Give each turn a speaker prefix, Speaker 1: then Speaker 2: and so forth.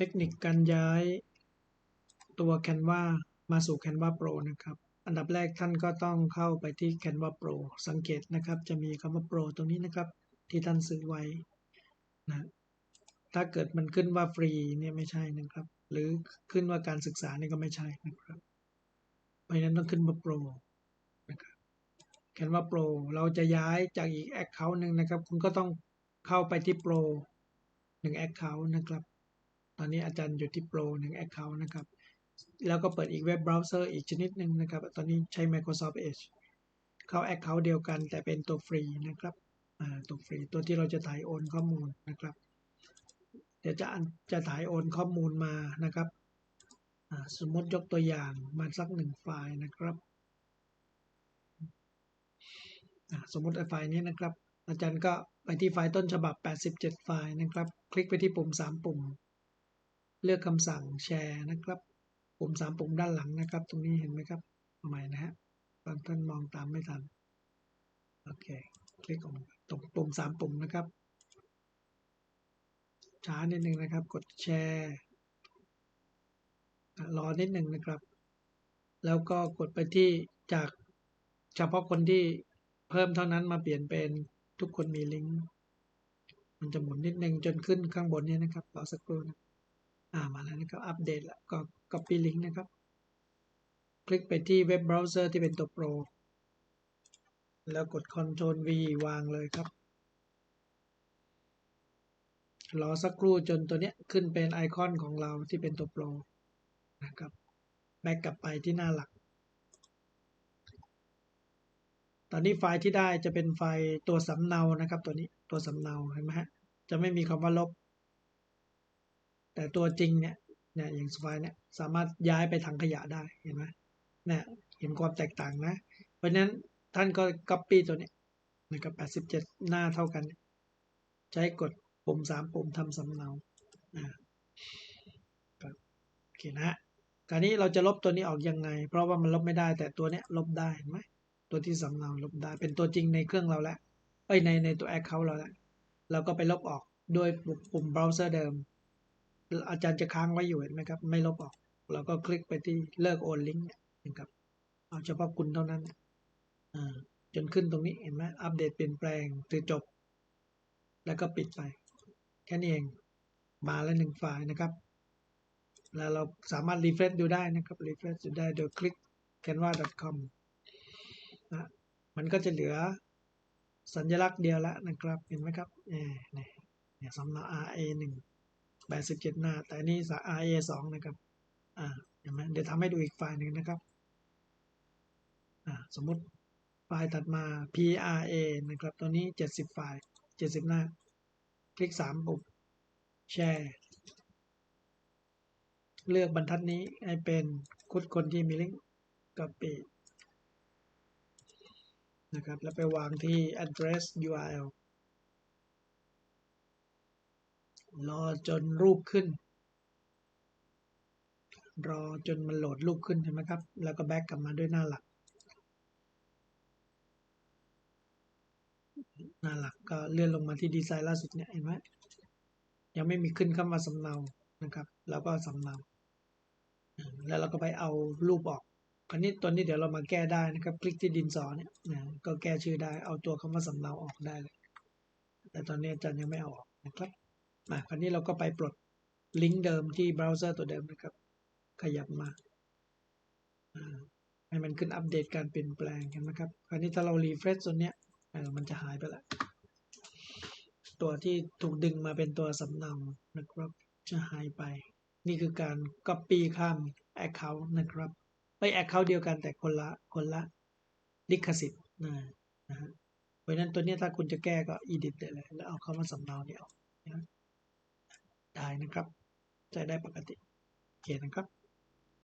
Speaker 1: เทคนิคการย้ายตัว Canva มาสู่ Canva Pro นะครับ อันดับแรกท่านก็ต้องเข้าไปที่ Canva Pro สังเกตนะครับ จะมีคำว่า Pro ตรงนี้นะครับ ที่ท่านซื้อไว้นะถ้าเกิดมันขึ้นว่าฟรีเนี่ยไม่ใช่นะครับ หรือขึ้นว่าการศึกษาเนี่ยก็ไม่ใช่นะครับเพราะฉะนั้นต้องขึ้นว่า Pro นะครับ Canva Pro เราจะย้ายจากอีก Account หนึ่งนะครับ คุณก็ต้องเข้าไปที่ Pro หนึ่ง Account นะครับ ตอนนี้อาจารย์อยู่ที่ Pro หนึ่ง Account นะครับ แล้วก็เปิดอีกเว็บเบราว์เซอร์อีกชนิดหนึ่งนะครับ ตอนนี้ใช้ Microsoft Edge เข้า Account เดียวกันแต่เป็นตัวฟรีนะครับตัวฟรีตัวที่เราจะถ่ายโอนข้อมูลนะครับ เดี๋ยวจะจะถ่ายโอนข้อมูลมานะครับสมมติยกตัวอย่างมาสักหนึ่งไฟล์นะครับสมมติไฟล์นี้นะครับ อาจารย์ก็ไปที่ไฟล์ต้นฉบับ 87 ไฟล์นะครับ คลิกไปที่ปุ่ม 3 ปุ่ม เลือกคำสั่งแชร์นะครับปุ่ม3ปุ่มด้านหลังนะครับ ตรงนี้เห็นไหมครับใหม่นะฮะบางท่านมองตามไม่ทันโอเคคลิกตรงปุ่ม3ปุ่มนะครับช้านิดนึงนะครับ กดแชร์รอนิดหนึ่งนะครับ แล้วก็กดไปที่จากเฉพาะคนที่เพิ่มเท่านั้นมาเปลี่ยนเป็นทุกคนมีลิงก์ มันจะหมุนนิดนึงจนขึ้นข้างบนนี้นะครับรอสักครู่นะ อ่ามาแล้วนะครับ อัปเดตแล้วก็ copy link นะครับ คลิกไปที่เว็บเบราว์เซอร์ที่เป็นตัวโปร แล้วกด Ctrl V วางเลยครับ รอสักครู่จนตัวเนี้ยขึ้นเป็นไอคอนของเราที่เป็นตัวโปรนะครับ แบ็กกลับไปที่หน้าหลัก ตอนนี้ไฟล์ที่ได้จะเป็นไฟล์ตัวสำเนานะครับ ตัวนี้ตัวสำเนาเห็นไหมฮะ จะไม่มีคำว่าลบ แต่ตัวจริงเนี่ยเนี่ยอย่างไฟล์เนี่ยสามารถย้ายไปถังขยะได้เห็นไหมเนี่ยเห็นความแตกต่างนะ เพราะฉะนั้นท่านก็ copy ตัวนี้นะครับ87 หน้าเท่ากัน ใช้กดปุ่ม 3 ปุ่มทำสำเนาโอเคนะฮะคราวนี้เราจะลบตัวนี้ออกยังไง เพราะว่ามันลบไม่ได้แต่ตัวเนี้ยลบได้เห็นไหมตัวที่สำเนาลบได้เป็นตัวจริงในเครื่องเราแล้วเอ้ยในในตัว Account เราแล้วเราก็ไปลบออกด้วยปุ่มเบราว์เซอร์เดิม อาจารย์จะค้างไว้อยู่เห็นไหมครับ ไม่ลบออก เราก็คลิกไปที่เลิกโอนลิงก์นะครับเอาเฉพาะคุณเท่านั้นจนขึ้นตรงนี้เห็นไหมอัปเดตเปลี่ยนแปลงคือจบ แล้วก็ปิดไป แค่นี้เองมาแล้วหนึ่งไฟล์นะครับ แล้วเราสามารถรีเฟรชดูได้นะครับรีเฟรชดูได้โดยคลิก canva.com นะมันก็จะเหลือสัญลักษณ์เดียวแล้วนะครับ เห็นไหมครับเนี่ยเนี่ยสำเนา RA หนึ่ง แปดสิบเจ็ดหน้า แต่นี่ส RA สองนะครับ อ่าเห็นไหมเดี๋ยวทำให้ดูอีกไฟล์หนึ่งนะครับ อ่า สมมติไฟล์ตัดมา PRA นะครับ ตัวนี้เจ็ดสิบไฟล์เจ็ดสิบหน้า คลิกสามปุ่มแชร์ เลือกบรรทัดนี้ให้เป็นคุดคนที่มีลิงก์ก็ปิดนะครับ แล้วไปวางที่ address URL รอจนรูปขึ้น รอจนมันโหลดรูปขึ้นใช่ไหมครับ แล้วก็แบ็กกลับมาด้วยหน้าหลัก หน้าหลักก็เลื่อนลงมาที่ดีไซน์ล่าสุดเนี่ยเห็นไหมยังไม่มีขึ้นคำว่าสำเนานะครับ แล้วก็สำเนา แล้วเราก็ไปเอารูปออกคราวนี้ตัวนี้เดี๋ยวเรามาแก้ได้นะครับ คลิกที่ดินสอเนี่ยนะก็แก้ชื่อได้เอาตัวคำว่าสำเนาออกได้เลยแต่ตอนนี้อาจารย์ยังไม่เอาออกนะครับ มาคราวนี้เราก็ไปปลดลิงก์เดิมที่เบราว์เซอร์ตัวเดิมนะครับ ขยับมาให้มันขึ้นอัปเดตการเปลี่ยนแปลงกันนะครับ คราวนี้ถ้าเรารีเฟรชตัวเนี้ยมันจะหายไปละ ตัวที่ถูกดึงมาเป็นตัวสำเนานะครับ จะหายไป นี่คือการ Copy ข้าม Account นะครับไปแอคเคาท์เดียวกันแต่คนละคนละลิขสิทธิ์นะนะฮะเพราะนั้นตัวนี้ถ้าคุณจะแก้ก็ edit ได้เลย แล้วเอาคำว่าสำเนาเนี่ยออกนะ ได้นะครับ ใช้ได้ปกติโอเคนะครับ